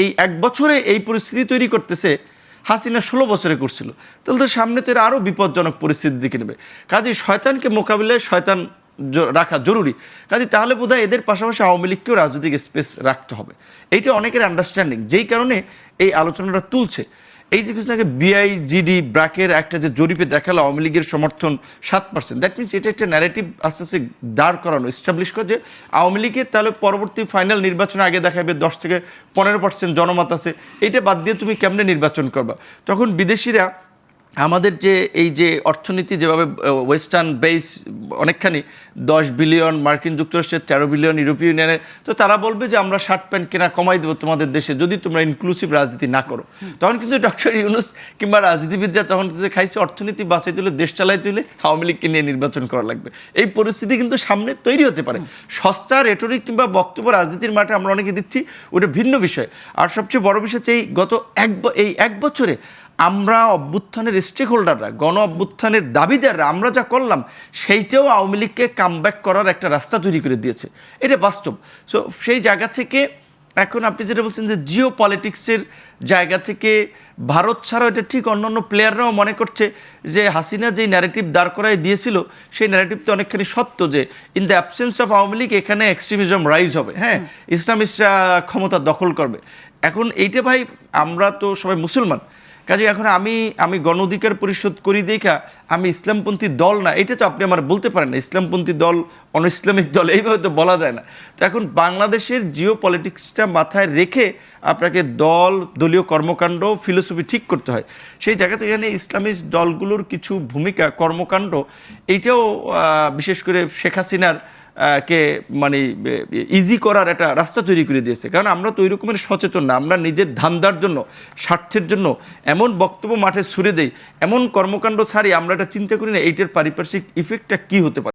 এই এক বছরে এই পরিস্থিতি তৈরি করতেছে, হাসিনা ষোলো বছরে করছিল। তাহলে তো সামনে তো এরা আরও বিপজ্জনক পরিস্থিতির দিকে নেবে। কাজে শয়তানকে মোকাবিলায় শয়তান রাখা জরুরি। কাজে তাহলে বোধহয় এদের পাশাপাশি আওয়ামী লীগকেও রাজনৈতিক স্পেস রাখতে হবে। এইটা অনেকের আন্ডারস্ট্যান্ডিং যেই কারণে এই আলোচনাটা তুলছে। এই যে কিছু আগে বিআইজিডি ব্র্যাকের একটা যে জরিপে দেখাল আওয়ামী লীগের সমর্থন সাত পার্সেন্ট দ্যাট মিনস এটা একটা ন্যারেটিভ আস্তে আস্তে দাঁড় করানো এস্টাবলিশ করে যে আওয়ামী লীগের তাহলে পরবর্তী ফাইনাল নির্বাচনে আগে দেখাবে দশ থেকে পনেরো পার্সেন্ট জনমত আছে, এটা বাদ দিয়ে তুমি কেমনে নির্বাচন করবা? তখন বিদেশিরা আমাদের যে এই যে অর্থনীতি যেভাবে ওয়েস্টার্ন বেস অনেকখানি, দশ বিলিয়ন মার্কিন যুক্তরাষ্ট্রের, তেরো বিলিয়ন ইউরোপীয় ইউনিয়নের তো তারা বলবে যে আমরা শার্ট প্যান্ট কেনা কমাই দেবো তোমাদের দেশে, যদি তোমরা ইনক্লুসিভ রাজনীতি না করো। তখন কিন্তু ডক্টর ইউনুস কিংবা রাজনীতিবিদরা তখন কিন্তু খাইছে, অর্থনীতি বাঁচাই তুলে, দেশ চালাই তুলে, আওয়ামী লীগকে নিয়ে নির্বাচন করা লাগবে। এই পরিস্থিতি কিন্তু সামনে তৈরি হতে পারে। সস্তা রেটরিক কিংবা বক্তব্য রাজনীতির মাঠে আমরা অনেকে দিচ্ছি, ওটা ভিন্ন বিষয়। আর সবচেয়ে বড় বিষয় হচ্ছে এই গত এক এই এক বছরে আমরা অভ্যুত্থানের স্টেক হোল্ডাররা গণ অভ্যুত্থানের দাবিদাররা, আমরা যা করলাম, সেইটাও আওয়ামী লীগকে কামব্যাক করার একটা রাস্তা তৈরি করে দিয়েছে। এটা বাস্তব। সো সেই জায়গা থেকে এখন আপনি যেটা বলছেন যে জিও পলিটিক্সের জায়গা থেকে ভারত ছাড়াও এটা ঠিক অন্যান্য প্লেয়াররাও মনে করছে যে হাসিনা যেই ন্যারেটিভ দাঁড় করায় দিয়েছিল, সেই ন্যারেটিভ তো অনেকখানি সত্য যে in the absence of Awami League, এখানে এক্সট্রিমিজম রাইজ হবে। হ্যাঁ ইসলামিস্টরা ক্ষমতা দখল করবে। এখন এইটা ভাই, আমরা তো সবাই মুসলমান কাজে এখন আমি আমি গণ অধিকার পরিষদ করি দেখা, আমি ইসলামপন্থী দল না, এটা তো আপনি আমার বলতে পারেন না, ইসলামপন্থী দল অন ইসলামিক দল, এইভাবে তো বলা যায় না। তো এখন বাংলাদেশের জিও পলিটিক্সটা মাথায় রেখে আপনাকে দল, দলীয় কর্মকাণ্ড, ফিলোসফি ঠিক করতে হয়। সেই জায়গাতে এখানে ইসলামিক দলগুলোর কিছু ভূমিকা, কর্মকাণ্ড এইটাও বিশেষ করে শেখ হাসিনার কে মানে ইজি করার একটা রাস্তা তৈরি করে দিয়েছে। কারণ আমরা তো ওই রকমের সচেতন না, আমরা নিজের ধান্দার জন্য, স্বার্থের জন্য এমন বক্তব্য মাঠে ছুড়ে দেই, এমন কর্মকাণ্ড ছাড়ি আমরা এটা চিন্তা করি না, এইটার পারিপার্শ্বিক ইফেক্টটা কী হতে পারে?